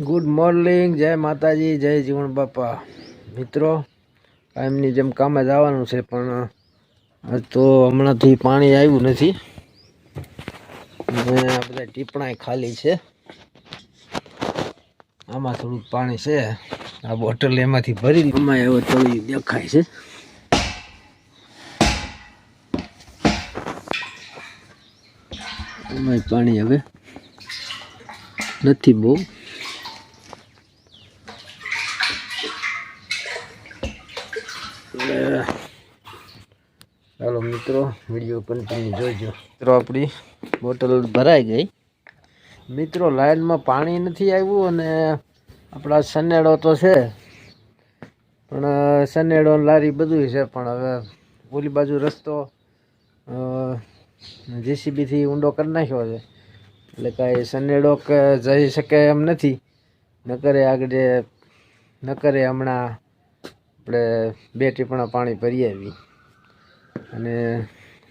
Good morning જય માતાજી, જય જીવન બાપા. મિત્રો, એમની જેમ કામે જવાનું છે, પણ તો હમણાંથી પાણી આવ્યું નથી. અને આ બધા ટીપણા ખાલી છે. આમાં થોડુંક પાણી છે. આ બોટલ એમાંથી ભરી આમાં એવો તળિયું દેખાય છે. એમાંય પાણી હવે નથી બહુ એટલે ચાલો મિત્રો વીડિયો કન્ટિન્યુ જોજો. મિત્રો, આપણી બોટલ ભરાઈ ગઈ. મિત્રો લાઇનમાં પાણી નથી આવ્યું અને આપણા સનેડો તો છે. પણ સનેડો લારી બધું છે, પણ હવે ઓલી બાજુ રસ્તો જેસીબીથી ઊંડો કરી નાખ્યો છે. એટલે કાંઈ સનેડો કે જઈ શકે એમ નથી. નકરે આગળ નકરે હમણાં આપણે બે ટીપણા પાણી ભરી આવી અને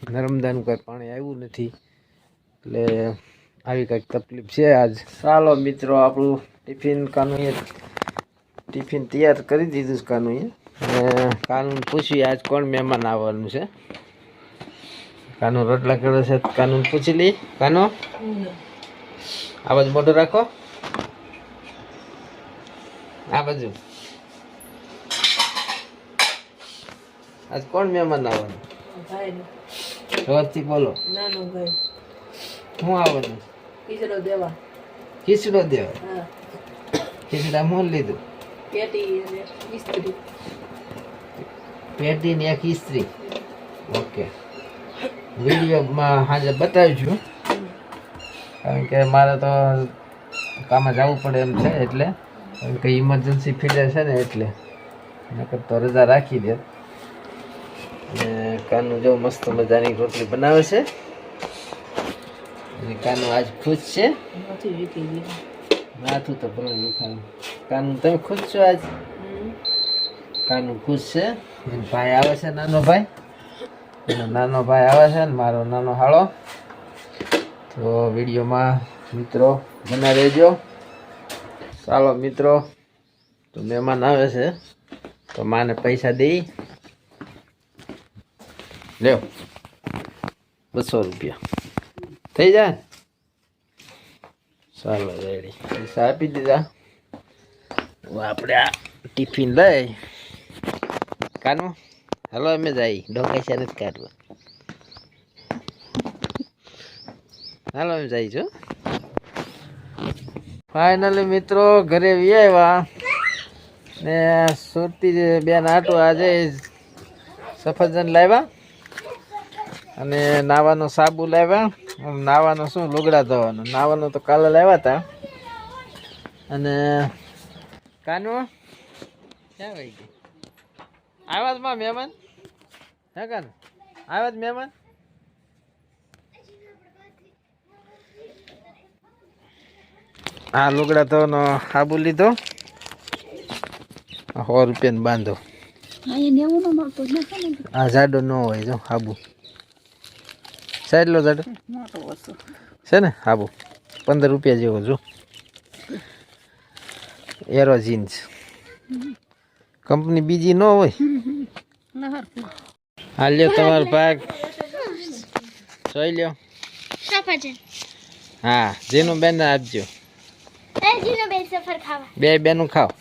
નર્મદાનું કાંઈ પાણી આવ્યું નથી. એટલે આવી કંઈક તકલીફ છે આજ. ચાલો મિત્રો, આપણું ટિફિન કાનુએ ટિફિન તૈયાર કરી દીધું છે કાનુએ. અને કાનૂન પૂછ્યું, આજ કોણ મહેમાન આવવાનું છે? કાનુ રોટલા કરે છે કાનૂન પૂછી લઈ. કાનો? આ બાજુ મોટો રાખો. આ બાજુ. આજ કોણ મહેમાન આવવાનું? ભાઈ બોલો. હું આવવાનું? ખીચડો દેવા. ખીચડો દેવા? ખીચડા મોલ લીધું? પેટી ને એક ઇસ્ત્રી. ઓકે. વિડીયોમાં હાજર બતાવીશું કારણ કે મારે તો કામે જવું પડે એમ છે એટલે. કંઈ કે ઇમરજન્સી ફીડે છે ને એટલે. નકર તો રજા રાખી દે. કાનું જો મસ્ત મજાની રોટલી બનાવે છે. અને કાનું આજ ખુશ છે. નથી માથું તો ભલે દુખાનું કાનું તમે ખુશ છો આજ? કાનું ખુશ છે. ભાઈ આવે છે નાનો ભાઈ. નાનો ભાઈ આવે છે ને મારો નાનો હાળો. તો વિડીયોમાં મિત્રો બના રહેજો. ચાલો મિત્રો તો મહેમાન આવે છે. તો માને પૈસા દઈ. લ્યો. બસો રૂપિયા. થઈ જાય? ચાલો રેડી. પૈસા આપી દીધા. આપણે આ ટિફિન લઈ. કાનો હાલો, અમે જઈ. ડોકાઈ છે નથી કાઢવા. હાલો, અમે જઈ છો. ફાઇનલી મિત્રો, ઘરે આવ્યા ને સુરતી બેન આટો આજે સફરજન લાવ્યા અને નાવાનો સાબુ લાવ્યા. નાવાનો શું? લુગડા ધોવાનો. નાવાનું તો કાલે લાવ્યા હતા અને કાનવો ક્યાં વહી ગઈ? આવ્યા જ માં મહેમાન? હે કાન? આવ્યા જ મહેમાન? આ લુગડા ધોવાનો સાબુ લીધો. સો રૂપિયાને બાંધો. આ જાડો ન હોય જો સાબુ. સાઈડ લો જાડો છે ને? આબુ પંદર રૂપિયા જેવો જો. Arrow jeans. કંપની બીજી ન હોય? હાલ લ્યો તમારો ભાગ. જોઈ લ્યો. હા જેનું બેન આપજો. બે સફર ખાવા. બે બેનું ખાવા.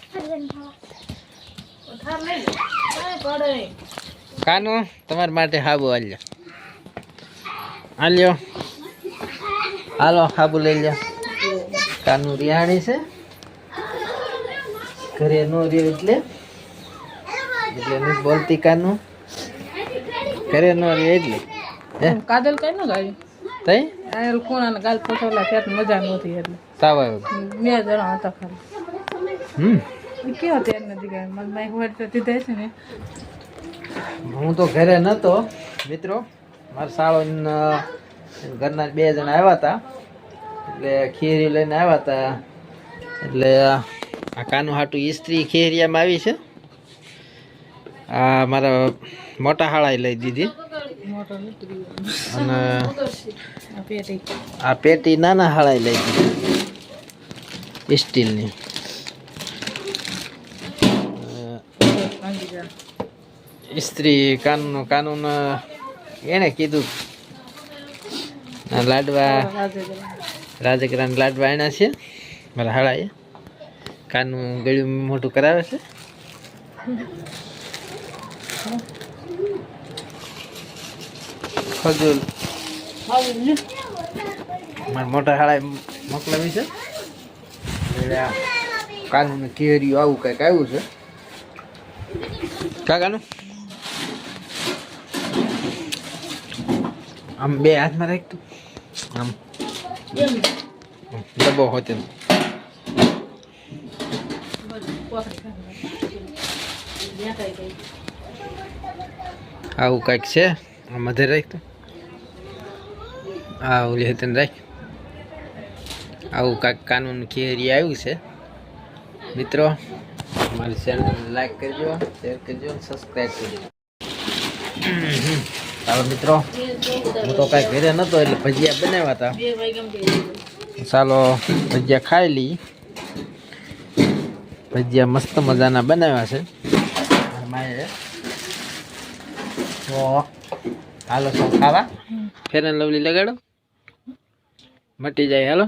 કાનું તમારા માટે હાબુ હાલ્યો હાલ્યો હાલો ખાબુ લઈ લ્યો. કાનું રિહાણી છે. ઘરે નો રહ્યો એટલે. એટલે બોલતી કાનું. ઘરે નો રહ્યો એટલે. હે? કાજલ કઈ ન ગાયું? તઈ? આ ખૂણાને ગાલ પોછોલા ફેટ મજા નહોતી એટલે. તાવ આવ્યો. બે જણા હતા ખાલી. હમ. કેવા તેર નથી ગયા મને માઇક હોય તો દીધા છે ને. હું તો ઘરે નહોતો મિત્રો. મારા સાળો ઘરના બે જણા આવ્યા હતા. એટલે ખીરી લઈને આવ્યા હતા. એટલે આ કાનું હાટું ઇસ્ત્રી ખેરિયામાં આવી છે. આ મારા મોટા હાળાએ લઈ દીધી. અને આ પેટી નાના હાળાએ લઈ દીધી. સ્ટીલની. ઇસ્ત્રી કાનૂન કાનૂન એને કીધું. લાડવા, રાજગરાન લાડવા એના છે. મારા હાળાએ. કાનું ગળ્યું મોટું કરાવે છે. ખજૂર. મારા મોટા હાળાએ મોકલાવી છે. એટલે આ કાનું કેરીયું આવું કંઈક આવ્યું છે. કાકાનું આમ બે હાથમાં રાખ તું. આમ. ડબ્બો હોતે. આવું કંઈક છે? આ મધે રાખ તું. આવું હતી રાખ. આવું કાંઈક કાનૂન ખેરી આવ્યું છે. મિત્રો, મારી ચેનલ લાઈક કરજો શેર કરજો સબસ્ક્રાઈબ કરજો. ચાલો મિત્રો. હું તો કાંઈ ઘરે નહોતો એટલે ભજીયા બનાવ્યા હતા. ચાલો, ભજીયા ખાઈ લઈ ભજીયા મસ્ત મજાના બનાવ્યા છે. તો હાલો તો ખાવા? ફેર લવલી લગાડો. મટી જાય, હાલો.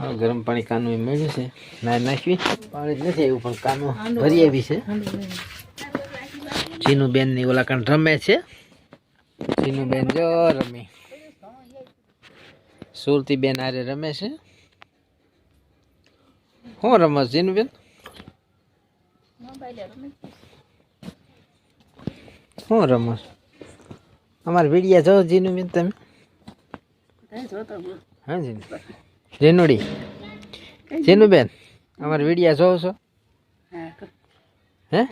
હા ગરમ પાણી કાનું એ મેળ્યું છે. ના નાખવી. પાણી જ નથી એવું પણ કાનું ભરી આવી છે. ચીનું બેનની ઓલા કાંડ રમે છે. ચીનું બેન જો રમી. સુરતી બેન આરે રમે છે. શું રમે ચીનું બેન શું રમસ અમારે વિડિયા જો જીનું બેન તમે હા જીનું જીનુડી જીનું બેન અમારે વિડિયા જોવો છો? હે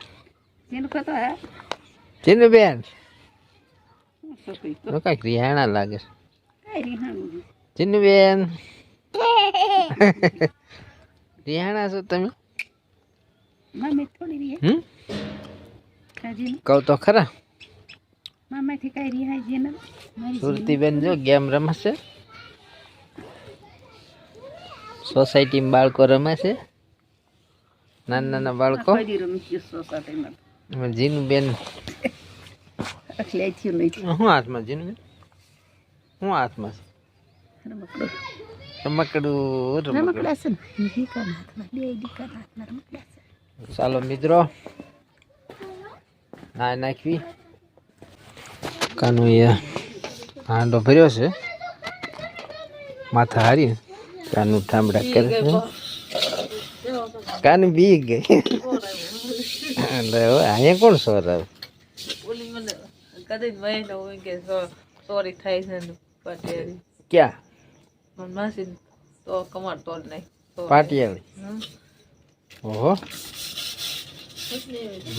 જીનું બેન તો કાંઈક રિહાણા લાગે છે. જીનું બેન રિહાણા છો તમે? કહું તો ખરા. સુરતી બેન જો ગેમ રમશે. સોસાયટીમાં બાળકો રમે છે. નાના નાના બાળકો. જીનું બેન હું હાથમાં જીનું બેન શું હાથમાં છે. રમકડું. ચાલો મિત્રો ના નાખવી. કાનું એ હાંડો ભર્યો છે. માથા હારી કાનું ઠામડા કરે છે. કાનું બી ગઈ. એટલે અહીંયા કોણ સોર આવે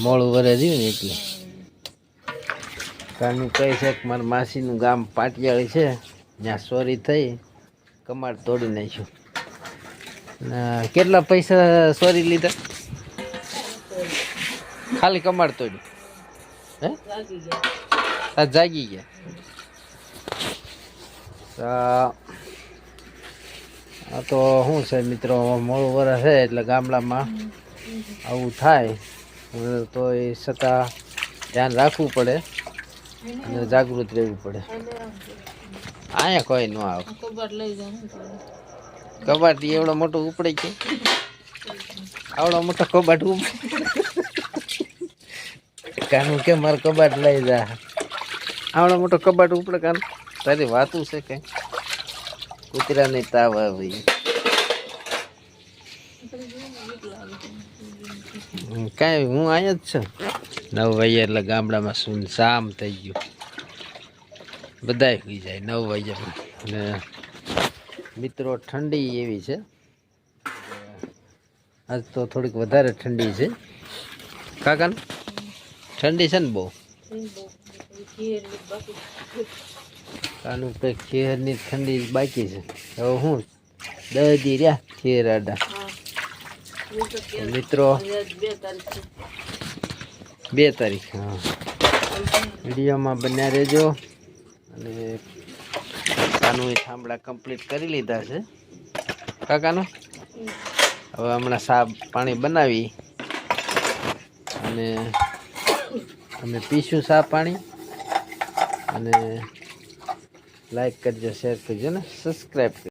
મોડું વરે રહ્યું ને એટલે. કાનું કહે છે કે મારા માસીનું ગામ પાટિયાળી છે. ત્યાં સોરી થઈ. કમાડ તોડી નાખ્યું. કેટલા પૈસા સોરી લીધા? ખાલી કમાડ તોડી. હે? જાગી ગયા. આ તો શું છે મિત્રો, મોડું વરસ છે એટલે ગામડામાં આવું થાય. તો એ છતાં ધ્યાન રાખવું પડે અને જાગૃત રહેવું પડે. અહીંયા કોઈ ન આવે. કબાટ લઈ જાઉં કબાટ એવડો મોટો ઉપડે છે. આવડો મોટો કબાટ ઉપડે. કાનું કે મારે કબાટ લઈ જા. આવડો મોટો કબાટ ઉપડે કાન. તારી વાતું છે કઈ કૂતરાની તાવ આવી. કાંઈ હું અહીંયા જ છું. નવ વાગ્યા એટલે ગામડામાં સુન સામ થઈ ગયું. બધાય સુઈ જાય, નવ વાગે અને મિત્રો ઠંડી એવી છે. આજ તો થોડીક વધારે ઠંડી છે. કાકા ઠંડી છે ને બહુ? કાનું કંઈક ખેરની ઠંડી બાકી છે. હવે હું દસ રહ્યા ખેર આડા મિત્રો, બે તારીખ, હા. વિડીયોમાં બન્યા રહેજો. અને કાનું એ થાંભળા કમ્પ્લીટ કરી લીધા છે. કાકાનું? હવે હમણાં સાબ પાણી બનાવી અને અમે પીશું સા પાણી અને લાઈક કરજો શેર કરજો ને સબસ્ક્રાઈબ